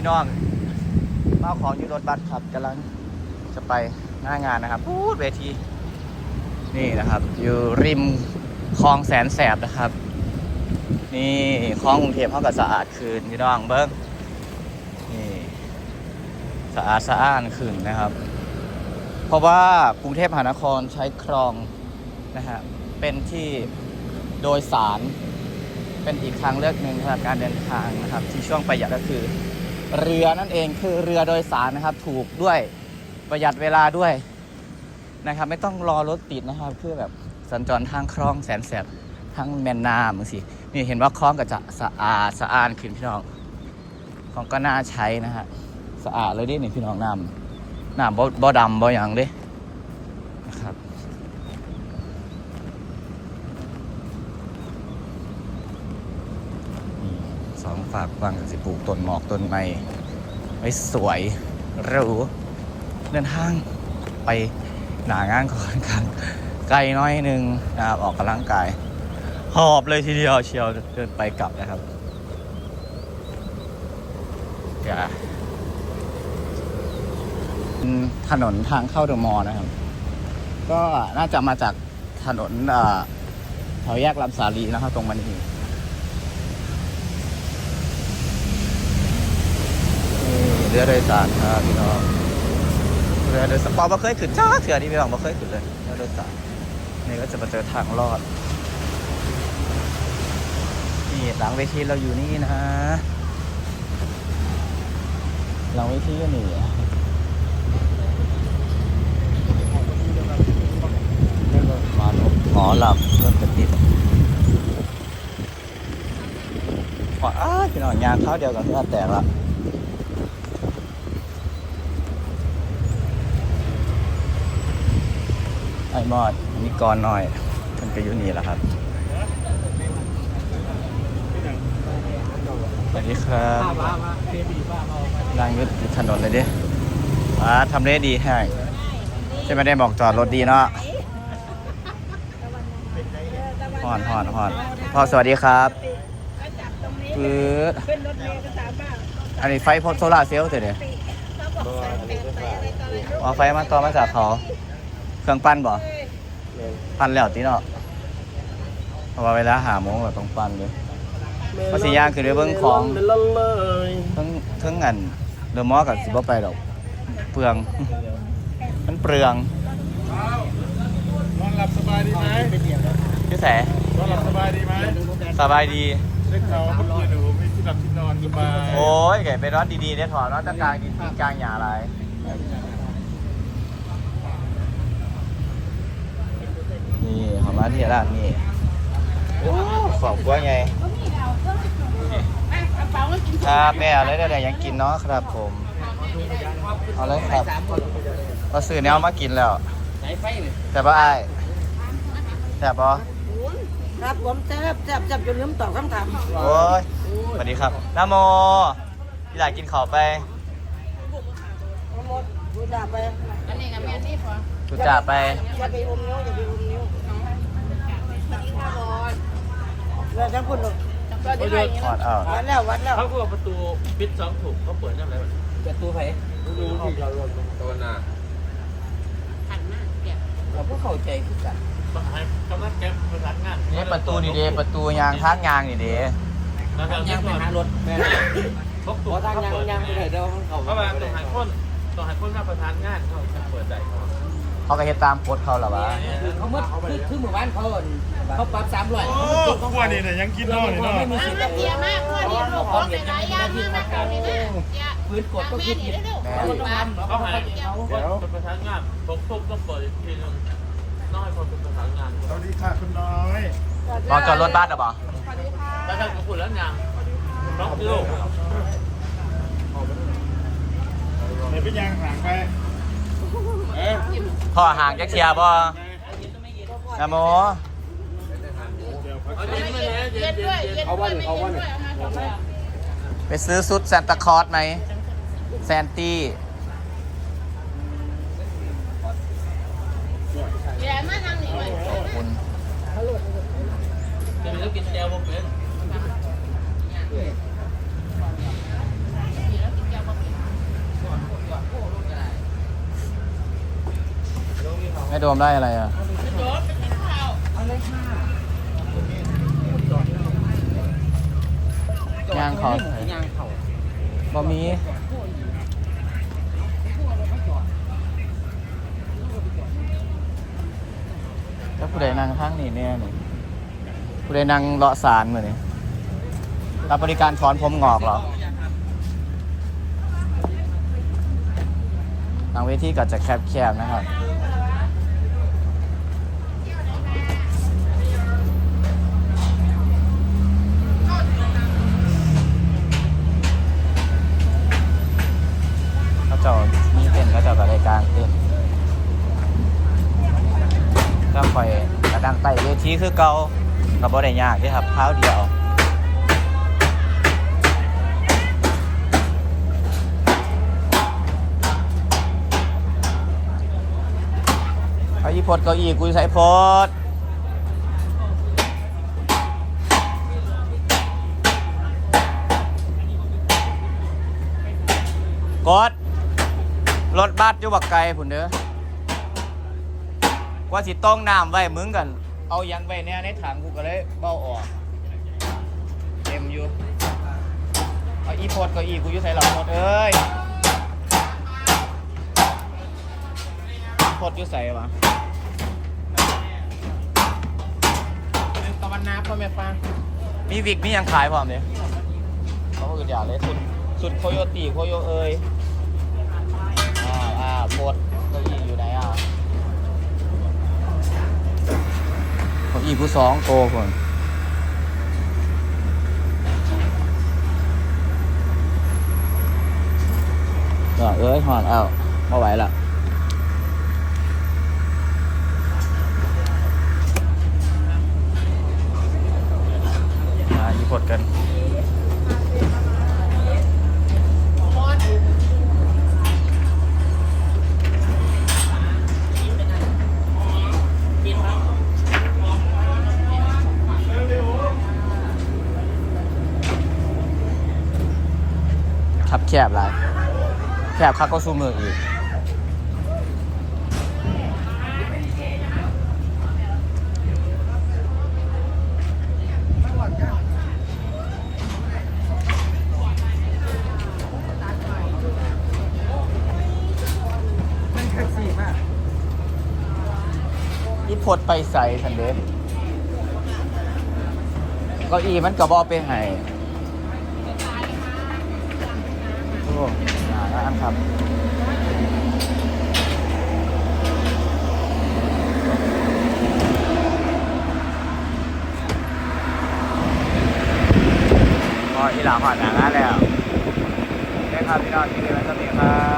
พี่น้องมาเอาของอยู่รถบัสครับกำลังจะไปหน้างานนะครับพูดเวที นี่นะครับ อยู่ริมคลองแสนแสบนะครับ นี่คลองกรุงเทพเขาก็สะอาดคืนพี่น้องเบิ้งนี่สะอาดสะอ้านคืนนะครับ เพราะว่ากรุงเทพมหานครใช้คลองนะฮะเป็นที่โดยสารเป็นอีกทางเลือกหนึ่งสำหรับการเดินทางนะครับ ที่ช่วงประหยัดก็คือ เรือนั่นเองคือเรือโดยสารนะครับ ถูกด้วยประหยัดเวลาด้วยนะครับ ไม่ต้องรอรถติดนะครับเพื่อแบบสัญจรทางคลองแสนแสบทั้งแม่น้ำมึงสินี่เห็นว่าคลองก็จะสะอาดสะอาดขึ้นพี่น้องคลองก็น่าใช้นะฮะสะอาดเลยดินี่พี่น้องน้ำน้ำบ่บ่ดำบ่หยังเด้นะครับ นี่สอง ฝากฟังสิปลูกต้นหมอกต้นไม้ไว้สวยหรูเดินทางไปหนางานก่อนกันไกลน้อยนึงนะครับออกกำลังกาย หอบเลยทีเดียวเชียวเดินไปกลับนะครับจะถนนทางเข้าเดอะมอลล์นะครับ ก็น่าจะมาจากถนนแถวแยกลำสาลีนะครับตรงมันนี่นี่ เรือโดยสารครับพี่น้องเรือโดยสารปอบ่เคยขึ้นจ้าเถื่อนี่พี่น้องบ่เคยขึ้นเลยเรือโดยสารนี่ก็จะมาเจอทางลอดนี่หลังเวทีเราอยู่นี่นะหลังเวทีก็นี่มาหลบหมอหลับรถกระติดว้าพี่น้องยางเข้าเดียวกันเพื่อแตกละ ไอ้มอดอันนี้ก่อนหน่อยมันก็อยู่นี่แหละครับสวัสดีครับนั่งอยึดถนนเลยดิอ่าทำเลดีให้ใช่ไหมได้บอกจอดรถดีเนาะฮอนฮอนฮอนพ่อสวัสดีครับคือขึ้นรถเมล์ก็สามารถอันนี้ไฟพอโซล่าร์เซลล์เถอะเนี่ยเขาบอกใส่เป็ดใส่อะไรต่ออะไรเอาไฟมาต่อมาจากเขา เครื่องปั้นบ่ปั้นแล้วตีเนาะเพราะว่าเวลาหาโมงก็ต้องปั้นเลยภาษีย่างคือเรื่องเบิ่งของเป็นละเลยทั้งทั้งอันเดอะมอลล์กับสิบ่ไปดอกเปลือง มันเปลืองนอนหลับสบายดีไหมพี่แสนอนหลับสบายดีไหมสบายดีได้ข่าวว่าเมื่อคืนหนูมีที่หลับที่นอนสบายโอ้ยไก่ไปนอนดีๆเนี่ยถอดนอนตะกลางดินกลางหยาอะไรนี่เขอ มาที่ร้านนี่โอ้ขอบว่าไงครับแม่เอาเลยได้ๆยังกินเนาะครับผม เอาเลยครับเราซื้อแนวมากินแล้วแต่บ่อ้ายแต่บบ่ครับผมแซ่บแซ่บแซ่บจนลืมตอบคำถามโอ้ยสวัสดีครับนาโมพี่หลายกินข้าวไปหมดดูจ่าไปจุจ่าไปอย่าไปอมนิ้วอย่าไปอมนิ้ว เราทั้งคนหรอกถอดเอาวัดแล้ววัดแล้วเขาก็ประตูปิดสองถูกเขาเปิดได้ไหมประตูไผดูที่เราลงตะวันนาเราก็เข้าใจคือกันมาให้กำลังแก๊ปประสานงานนี่ประตูนี่เด้ประตูยางทางยางนี่เด้แล้วก็ยังไปหารถแม่ทบเพตัวราะทางยังยังไม่ได้เดี๋ยวมันเข้าเข้ามาต้องหาคนต้องหาคนมาประสานงานเขาเปิดได้เขา ก็เฮ็ดตามกฎเขาเหรอวะเขาเมื่อคือคือหมู่บ้านเขาเขาปรับสามร้อยโอ้ขวนี่เนี่ยยังกินนอนนี่เนาะไม่มีสิทธิ์เสียมากเพื่อนที่ลูกของหลายๆอย่างมากนะตอนนี้นะอย่าพื้นกฎก็คิดผิดเขาต้องทำเขาหาเขาคนประสานงานผมทุกต้องเปิดอีกทีนึงน้อยคนเป็นประสานงานสวัสดีค่ะคุณน้อยมองจอดรถบ้านเหรอบ่แล้วท่านก็พูดแล้วยังน้องลูกเดี๋ยวไปยังห่างไปเอ๊ะ พ่อห่างจักเทียบ่นาโมเดี๋ยวพักเอาเย็นไม่เลยเย็เย็นนเย็ด้วยนเย็นด้วยไม่เย็นด้วยเอามาทำไมไปซื้อชุดแซนตาคลอสไหมแซนตี้อย่ามาทางนี้เลยขอบคุณจะมีต้องกินแจวบกเป็น แล้วกินยา แม่ โดมได้อะไรอะเอาเลยค่ะย่างเขาย่างเขาบะมีแล้วผู้ใดนั่งข้างนี่เนี่ยนี่ผู้ใดนั่งเลาะสารเหมาเนี่ยรับบริการถอนผมงอกเหรอทางเวทีก็จะแคบๆนะครับ ธีคือเก่ากับบ่ได้ยากเด้ครับเท้าเดียวเอาอีพดเก้าอี้กูใส่พดกดรถบัสอยู่บักไกลผุนเด้อว่าสิต้องน้ำไว้มึงกัน เอาหยังไว้เนี่ยในถังกูก็เลยเบ้าออก เต็มอยู่ เอาอีพดเก้าอี้กูอยู่ใส่หลังพดเอ้ยพดอยู่ใส่วะตะวันนาพ่อแม่ฟังมีวิกมีหยังขายพร้อมเนี่ยเขาอื่นอย่าเลยสุดสุดโคโยตีโคโยเอยอ่าอ่าโพดเก้าอี้ อีผู้สองโตคนก็เอ้ยหอนเอาไม่ไหวละมาอีพดกัน แคบหลายแคบคักก็สู้มืออีกนี่พดไปใส่สันเดชเก็อีมันกระบอกไปให้โอ้หนาอันครับพออีหลาผ่านหนังแล้วได้ครับพี่น้องที่นี่แล้วก็มีครับ